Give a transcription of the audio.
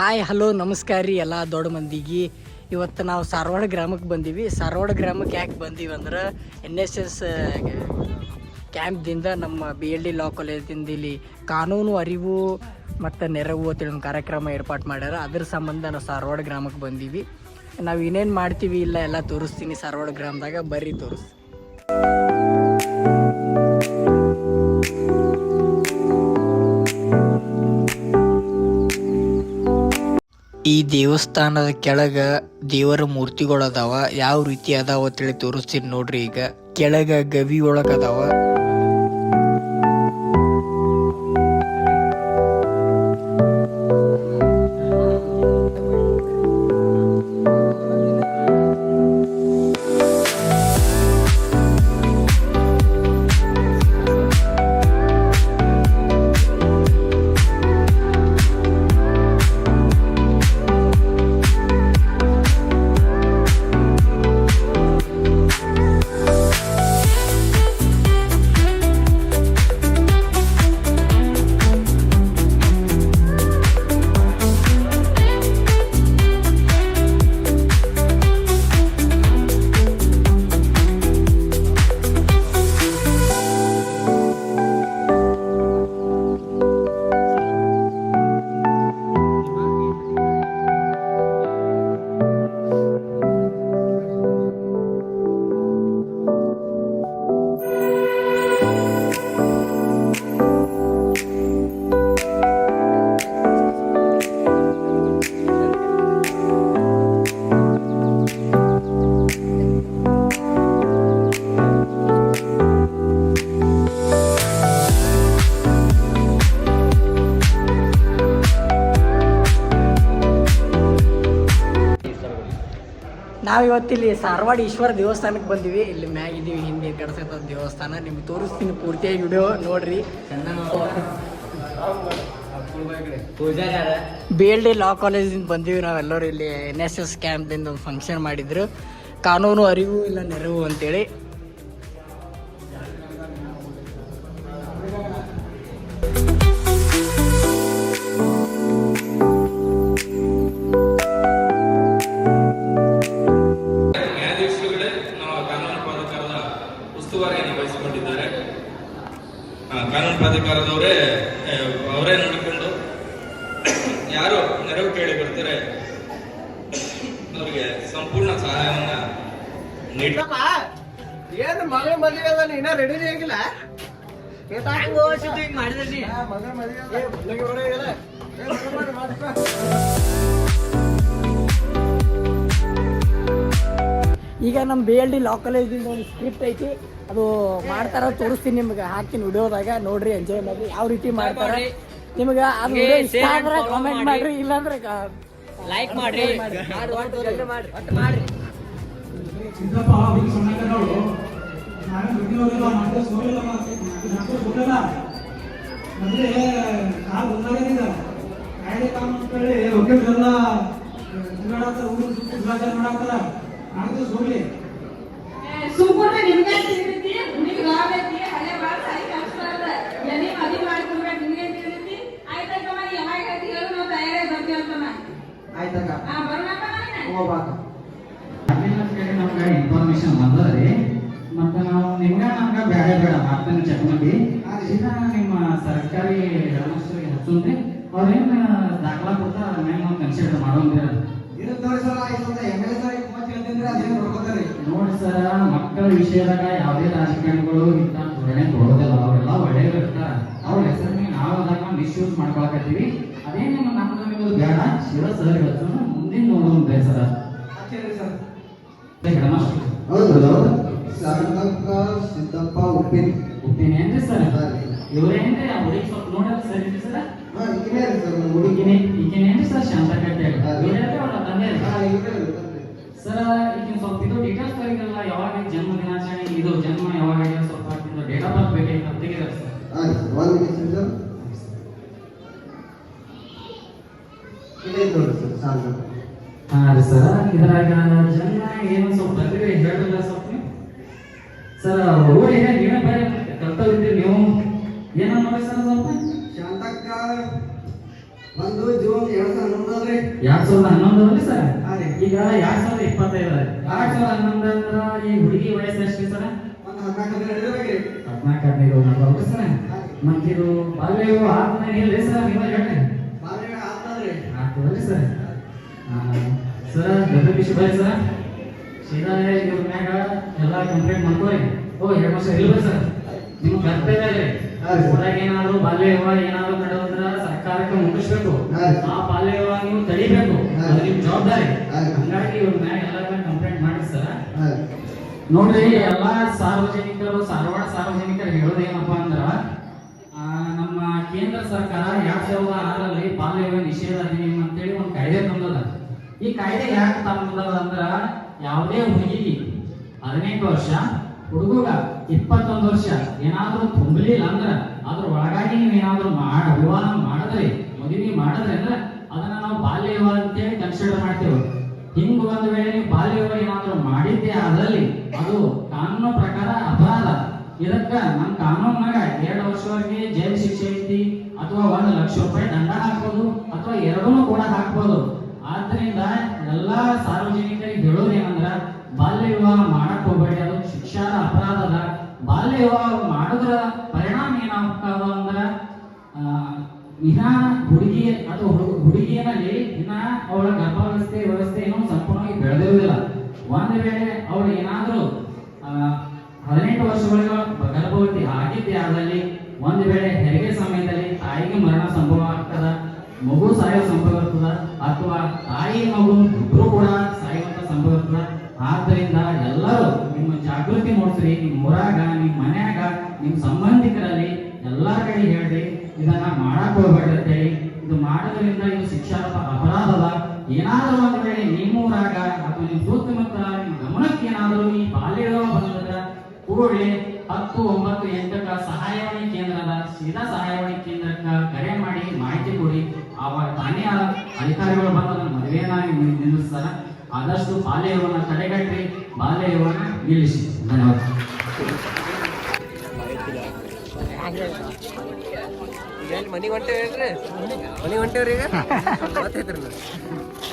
Hi, hello, ನಮಸ್ಕಾರ ರೀ ಎಲ್ಲ ದೊಡ್ಡ ಮಂದಿಗೆ. ಇವತ್ತು ನಾವು ಸಾರವಾಡ ಗ್ರಾಮಕ್ಕೆ ಬಂದೀವಿ. ಸಾರವಾಡ ಗ್ರಾಮಕ್ಕೆ ಯಾಕೆ ಬಂದೀವಿ ಅಂದ್ರೆ ಎನ್ ಎಸ್ ಎಸ್ ಕ್ಯಾಂಪ್ದಿಂದ ನಮ್ಮ ಬಿ ಎಲ್ ಡಿ ಲಾ ಕಾಲೇಜಿಂದ ಇಲ್ಲಿ ಕಾನೂನು ಅರಿವು ಮತ್ತು ನೆರವು ಅಂತೇಳಿ ಕಾರ್ಯಕ್ರಮ ಏರ್ಪಾಟ್ ಮಾಡ್ಯಾರ. ಅದ್ರ ಸಂಬಂಧ ನಾವು ಸಾರವಾಡ ಗ್ರಾಮಕ್ಕೆ ಬಂದೀವಿ. ನಾವು ಇನ್ನೇನು ಮಾಡ್ತೀವಿ ಇಲ್ಲ, ಎಲ್ಲ ತೋರಿಸ್ತೀನಿ ಸಾರವಾಡ ಗ್ರಾಮದಾಗ. ಬರ್ರಿ ತೋರಿಸ್ ಈ ದೇವಸ್ಥಾನದ ಕೆಳಗ ದೇವರ ಮೂರ್ತಿಗಳದಾವ, ಯಾವ ರೀತಿ ಅದಾವ ಅಂತೇಳಿ ತೋರಿಸ್ತೀನಿ ನೋಡ್ರಿ ಈಗ. ಕೆಳಗ ಗವಿ ಒಳಗ ನಾವು ಇವತ್ತಿಲ್ಲಿ ಸಾರವಾಡ ಈಶ್ವರ ದೇವಸ್ಥಾನಕ್ಕೆ ಬಂದಿವಿ. ಇಲ್ಲಿ ಮ್ಯಾಗ ಇದೀವಿ ಹಿಂದೆ ಕಡ್ಸತ್ತ ದೇವಸ್ಥಾನ. ನಿಮ್ಗೆ ತೋರಿಸ್ತೀನಿ ಪೂರ್ತಿಯಾಗಿ ವಿಡಿಯೋ ನೋಡ್ರಿ. ಬಿ ಎಲ್ ಡಿ ಲಾ ಕಾಲೇಜಿಂದ ಬಂದೀವಿ ನಾವೆಲ್ಲರೂ ಇಲ್ಲಿ ಎನ್ ಎಸ್ ಎಸ್ ಕ್ಯಾಂಪ್ದಿಂದ ಒಂದು ಫಂಕ್ಷನ್ ಮಾಡಿದ್ರು. ಕಾನೂನು ಅರಿವು ಇಲ್ಲ, ನೆರವು ಅಂತೇಳಿ. ಅವರೇ ನೋಡಿಕೊಂಡು ಯಾರು ನೆರವು ಕೇಳಿ ಬರ್ತಾರೆ ಅವರಿಗೆ ಸಂಪೂರ್ಣ ಸಹಾಯವನ್ನ ನೀಡಪ್ಪ ಏನು ಮಗಳ ಮದುವೆ ಅದ ನೀನ? ಇನ್ನ ರೆಡಿ ಆಗಿಲ್ಲ? ಮಗಳ ಮದುವೆ ಈಗ ನಮ್ಮ ಬಿ ಎಲ್ ಡಿ ಲಾ ಕಾಲೇಜಿಂದ ಒಂದು ಸ್ಕ್ರಿಪ್ಟ್ ಐತಿ. ಅದು ಮಾಡ್ತಾರ ತೋರಿಸ್ತೀನಿ ನಿಮ್ಗೆ. ಹಾಕ್ತೀನಿ ವಿಡಿಯೋದಾಗ. ನೋಡ್ರಿ ಎಂಜಾಯ್ ಮಾಡಿ ಯಾವ ರೀತಿ ಮಾಡ್ತಾರ ನಿಮ್ಗೆ ಅದು ವಿಡಿಯೋ ಇಷ್ಟ ಆದ್ರೆ ಕಾಮೆಂಟ್ ಮಾಡ್ರಿ ಇಲ್ಲಾಂದ್ರೆ ಲೈಕ್ ಮಾಡ್ರಿ. ಮಾಡ್ರಿ ಸಿದ್ದಪ್ಪ ಅವ್ರಿಗೆ ಸಣ್ಣಗಳು ನಾನು ದುಡ್ಡಿನವರೆಲ್ಲ ಮಾಡಿದ್ರೆ ಸೋಲಿಲ್ಲ ಮತ್ತೆ ಗೊತ್ತಲ್ಲ ಅಂದ್ರೆ ಕಾಲು ಬಂದಾಗೇನಿಲ್ಲ ಕಾಯ್ದೆ ಕಾನೂನು ಅಂತೇಳಿ ವಕೀಲರೆಲ್ಲ ತಿರುಗಾಡತ್ತಾರ ಊರು ಸುತ್ತ ವಿಭಾಜನೆ ಮಾಡತ್ತಾರ ನಾಳೆ ಸೋಲಿ ಸುಮ್ಮನೆ ನಿಮ್ಗೆ ತಿಳಿದೈತಿ ನಿಮ್ಗೆ ಆಗೈತಿ ಹಳೆ ಬಾಳ ಸಾರಿ ಕಳ್ಸ್ತಾರಲ್ಲ ಎಲ್ಲಿ ಮದುವೆ ಮಾಡ್ಕೊಡ್ಬೇಕು ನಿಮ್ಗೆ ತಿಳಿದೈತಿ ಆಯ್ತಕ್ಕಮ್ಮ ಯಾವಾಗ ಹೇಳ್ತಿ ಹೇಳು ನಾವು ತಯಾರೇ ಬರ್ತೀವತ್ತಮ್ಮ ಆಯ್ತಕ್ಕ ಹಾ ಬರೋಣಪ್ಪ ನಾಳೆ ಹೋಗ್ಬಾಕ ಕಡೆ ನಮ್ಗೆ ಇನ್ಫಾರ್ಮೇಶನ್ ಬಂದದ್ರಿ. ಮತ್ತ ನಾವು ನಿಮ್ಗೆ ನಮ್ಗೆ ಬೇಡ ಬೇಡ ಮಾಡ್ತೇನೆ ಚೆಕ್ ಮಾಡಿ. ಸೀದಾ ನಿಮ್ಮ ಸರ್ಕಾರಿ ಹೆಡ್ಮಾಸ್ಟರ್ಗೆ ಹಚ್ಚುನ್ರಿ ಅವ್ರೇನು ದಾಖಲಾ ಕೊಡ್ತಾರ ಮ್ಯಾಮ್ ನಾವು ಕನ್ಸಿಡರ್ ಮಾಡೋಂಗಿರ ಇದು ತೋರಿಸಲ್ಲ ಆಯ್ತಂದ್ರೆ ಎಂ ಎಲ್ ಎ ಸಾರಿ ಹೇಳ್ತಿದ್ರೆ ಅದೇನು ನೋಡ್ಕೋತಾರೆ ನೋಡಿ ಸರ್ ಮಕ್ಕಳ ವಿಷಯದಾಗ ಯಾವುದೇ ರಾಜಕಾರಣಿಗಳು ಇಂಥ ಧೋರಣೆ ತೊಡೋದಿಲ್ಲ ಅವರೆಲ್ಲ ಒಳ್ಳೆಯವರು ಇರ್ತಾರ. ಅವ್ರ ಹೆಸರಿನ ನಾವು ಅದನ್ನ ಮಿಸ್ಯೂಸ್ ಮಾಡ್ಕೊಳಕತ್ತೀವಿ. ಅದೇನು ನಮ್ದು ನಮ್ಮ ಬೇಡ? ಶಿವ ಸರ್ ಹಚ್ಚೋಣ ಮುಂದಿನ ನೋಡೋಣ ಸರ್ ಹಚ್ಚಿರಿ ಸರ್ ಹೆಡ್ಮಾಸ್ಟರ್ ಹೌದು ಸಾರ್ಥಕ ಒಪ್ಪಿನಿ ಏನ್ರಿ ಸರ್? ಹಾ ಇವ್ರೇನ್ರಿ ಆ ಹುಡುಗಿ ಸ್ವಲ್ಪ ನೋಡಲ್ಲ ಸರ್ ಸರ್? ಹಾ ಈಗಿನೇ ರೀ ಸರ್ ನಮ್ಮ ಹುಡುಗಿ. ಈಗಿನೇ ಈಗಿನೇನ್ರಿ ಸರ್ ಶಾಂತ ಕಟ್ಟೆ ಹಾ. ಇವ್ರೇನ್ರಿ ಅವ್ರ ತಂದೆ ಹಾ ಈಗಿನೇ ಸರ್ ಈಗ ಸ್ವಲ್ಪ ಇದು ಡೀಟೇಲ್ಸ್ ಬರೀಲ್ಲ ಯಾವಾಗ ಜನ್ಮ ದಿನಾಚರಣೆ ಇದು ಜನ್ಮ ಯಾವಾಗ ಇದೆ ಸ್ವಲ್ಪ ಇದು ಡೇಟ್ ಆಫ್ ಬರ್ತ್ ಬೇಕಾಗಿತ್ತು ತೆಗೆದ ಸರ್ ಆಯ್ತು ಒಂದು ನಿಮಿಷ ಸರ್ ಇದೇ ನೋಡಿ ಸರ್. ಸಾಕು ಹಾ ರೀ ಸರ್ ಇದ್ರಾಗ ಜನ್ಮ ಏನು ಸ್ವಲ್ಪ ಬರ್ತೀವಿ ಹೇಳಿಲ್ಲ ಸ್ವಲ್ಪ? ಸರ್ ಓಡಿ ನೀವೇ ಬರೀ ಕರ್ತವ್ಯ ನೀವು ಏನೋ ನೋಡಿ ಸರ್ ಸ್ವಲ್ಪ? ಶಾಂತಕ್ಕ ಒಂದು ಜೂನ್ ಎರಡ್ ಸಾವಿರದ ಹನ್ನೊಂದಲ್ರಿ ಎರಡ್ ಸಾವಿರದ ಹನ್ನೊಂದರಲ್ಲಿ ಸರ್. ಈಗ ಎರಡ್ ಸಾವಿರದ ಇಪ್ಪತ್ತೈದು ಎರಡ್ ಸಾವಿರದ ಹನ್ನೊಂದು ಅಂದ್ರ ಈ ಹುಡುಗಿ ವಯಸ್ಸು ಎಷ್ಟ್ರಿ ಸರ್? ಒಂದು ಹದಿನಾಲ್ಕು ಹದಿನಾಲ್ಕು ಹದಿನೈದು ಹೌದು ಸರ್. ಮತ್ತಿದು ಬಾಲ್ಯ ಆದ್ಮೇಲೆ ಇಲ್ರಿ ಸರ್ ನಿಮ್ಮ ಹೇಳ್ರಿ ಬಾಲ್ಯ ಆಗ್ತದ್ರಿ ಆಗ್ತದ್ರಿ ಸರ್. ಸರ್ ಸಿ ಬರ್ರಿ ಸರ್. ಸೀದಾ ಇವ್ರ ಮ್ಯಾಗ ಎಲ್ಲ ಕಂಪ್ಲೇಂಟ್ ಮಾಡ್ಕೋರಿ ಓ ಎರಡು ವರ್ಷ ಇಲ್ಲ ಸರ್. ನಿಮ್ಮ ಕರ್ತವ್ಯ ರೀ. ಊರಾಗ ಏನಾದ್ರು ಬಾಲ್ಯ ವಿವಾಹ ಏನಾದ್ರು ನಡೆದ್ರ ಸರ್ಕಾರಕ್ಕೆ ಮುಟ್ಟಿಸ್ಬೇಕು. ಆ ಬಾಲ್ಯ ವಿವಾಹ ನೀವು ತಡಿಬೇಕು. ಅದು ನಿಮ್ಮ ನಿಮ್ ಜವಾಬ್ದಾರಿ. ಹಂಗಾಗಿ ಇವ್ರ ಮ್ಯಾಗ ಎಲ್ಲ ಕಂಪ್ಲೇಂಟ್ ಮಾಡಿ ಸರ್. ನೋಡ್ರಿ ಎಲ್ಲಾ ಸಾರ್ವಜನಿಕರು ಸಾರವಾಡ ಸಾರ್ವಜನಿಕರು ಹೇಳೋದೇನಪ್ಪ ಅಂದ್ರ ಆ, ನಮ್ಮ ಕೇಂದ್ರ ಸರ್ಕಾರ ಎರಡ್ ಸಾವಿರದ ಆರಲ್ಲಿ ಬಾಲ್ಯ ವಿವಾಹ ನಿಷೇಧ ಅಧಿನಿಯಮ ಅಂತೇಳಿ ಒಂದು ಕಾಯ್ದೆ ತಂದದ. ಈ ಕಾಯ್ದೆ ಯಾಕೆ ತಂದದ ಅಂದ್ರ ಯಾವುದೇ ಹುಡುಗಿ ಹದಿನೆಂಟು ವರ್ಷ ಹುಡುಗ ಇಪ್ಪತ್ತೊಂದು ವರ್ಷ, ಏನಾದ್ರೂ ತುಂಬಲಿಲ್ಲ ಅಂದ್ರೆ ಅದ್ರ ಒಳಗಾಗಿ ನೀವು ಏನಾದ್ರೂ ಮಾಡ, ವಿವಾಹ ಮಾಡಿದ್ರೆ, ಮದುವೆ ಮಾಡಿದ್ರೆ ಅಂದ್ರೆ ಅದನ್ನ ನಾವು ಬಾಲ್ಯ ವಿವಾಹ ಅಂತೇಳಿ ಕನ್ಸಿಡರ್ ಮಾಡ್ತೇವೆ. ಹಿಂಗ್ ಒಂದು ವೇಳೆ ನೀವು ಬಾಲ್ಯ ವಿವಾಹ ಏನಾದ್ರೂ ಮಾಡಿದ್ದೆ ಅದರಲ್ಲಿ, ಅದು ಕಾನೂನು ಪ್ರಕಾರ ಅಪರಾಧ. ಇದಕ್ಕ ನಮ್ಮ ಕಾನೂನಾಗ ಎರಡು ವರ್ಷವರೆಗೆ ಜೈಲು ಶಿಕ್ಷೆ ಐತಿ, ಅಥವಾ ಒಂದ್ ಲಕ್ಷ ರೂಪಾಯಿ ದಂಡ ಹಾಕ್ಬೋದು, ಅಥವಾ ಎರಡೂ ಕೂಡ ಹಾಕ್ಬೋದು. ಆದ್ರಿಂದ ಎಲ್ಲಾ ಸಾರ್ವಜನಿಕರಿಗೆ ಹೇಳೋದು ಏನಂದ್ರ ಬಾಲ್ಯ ವಿವಾಹ ಮಾಡಕ್ ಹೋಗ್ಬೇಡಿ, ಅದು ಶಿಕ್ಷಾದ ಅಪರಾಧ ಅದ ಬಾಲ್ಯ ವಿವಾಹ ಮಾಡುದ್ರ ಪರಿಣಾಮ ಏನಾಗ್ತದ ಅಂದ್ರ ಇನ್ನ ಹುಡುಗಿ ಅಥವಾ ಹುಡುಗಿಯನಲ್ಲಿ ಇನ್ನ ಅವಳ ಗರ್ಭಾವಸ್ಥೆ ವ್ಯವಸ್ಥೆ ಏನೋ ಸಂಪೂರ್ಣವಾಗಿ ಬೆಳೆದಿರುವುದಿಲ್ಲ. ಒಂದ್ ವೇಳೆ ಅವಳು ಏನಾದ್ರೂ ಹದಿನೆಂಟು ವರ್ಷಗಳಿಗೆ ಗರ್ಭವತಿ ಆಗಿದ್ದೆ ಆದಲ್ಲಿ, ಒಂದ್ ವೇಳೆ ಹೆರಿಗೆ ಸಮಯದಲ್ಲಿ ತಾಯಿಗೆ ಮರಣ ಸಂಭವ ಆಗ್ತದ. ಮಗು ಸಾಯೋ ಸಂಭವ ಇರ್ತದ ಅಥವಾ ತಾಯಿ ಮಗು ಇಬ್ರು ಕೂಡ ಸಾಯುವಂತ ಸಂಭವ ಇರ್ತದ ಆದ್ದರಿಂದ ಎಲ್ಲರೂ ನಿಮ್ಮ ಜಾಗೃತಿ ಮೂಡಿಸ್ರಿ, ನಿಮ್ಮ ಊರಾಗ, ನಿಮ್ಮ ಮನ್ಯಾಗ, ನಿಮ್ಮ ಸಂಬಂಧಿಕರಲ್ಲಿ ಎಲ್ಲಾ ಕಡೆ ಹೇಳ್ರಿ, ಇದನ್ನ ಮಾಡಕ್ ಹೋಗ್ಬೇಡ್ರಿ. ಅಂತೇಳಿ ಇದು ಮಾಡೋದ್ರಿಂದ ಇದು ಶಿಕ್ಷಾರ್ಹ ಅಪರಾಧದ ಏನಾದರೂ ಒಂದ್ ವೇಳೆ ನಿಮ್ಮ ಊರಾಗ ಅಥವಾ ನಿಮ್ಮ ಸುತ್ತಮುತ್ತ ನಿಮ್ಮ ಗಮನಕ್ಕೆ ಏನಾದರೂ ಈ ಬಾಲ್ಯ ಬಂದ್ರೆ ಬಂದ್ರ ಕೂಡಲೇ ಹತ್ತು, ಒಂಬತ್ತು, ಎಂಟಕ್ಕ ಸಹಾಯವಾಣಿ ಕೇಂದ್ರದ, ಸೀದಾ ಸಹಾಯವಾಣಿ ಕೇಂದ್ರಕ್ಕ ಕರೆ ಮಾಡಿ ಮಾಹಿತಿ ಕೊಡಿ. ಅವಾಗ ತಾನೇ ಆ ಅಧಿಕಾರಿಗಳು ಬಂದು ಮದುವೆಯನ್ನಾಗಿ ನಿಲ್ಲಿಸ್ತಾರ. ಆದಷ್ಟು ಬಾಲ್ಯವನ್ನ ತಡೆಗಟ್ಟಿ ಬಾಲ್ಯ ವಿವಾಹನ ನಿಲ್ಲಿಸಿ. ಧನ್ಯವಾದ. ಮನಿ ಹೊಂಟೇವ್ರಿ ಮನಿ ಹೊಂಟೇವ್ರಿ ಈಗ?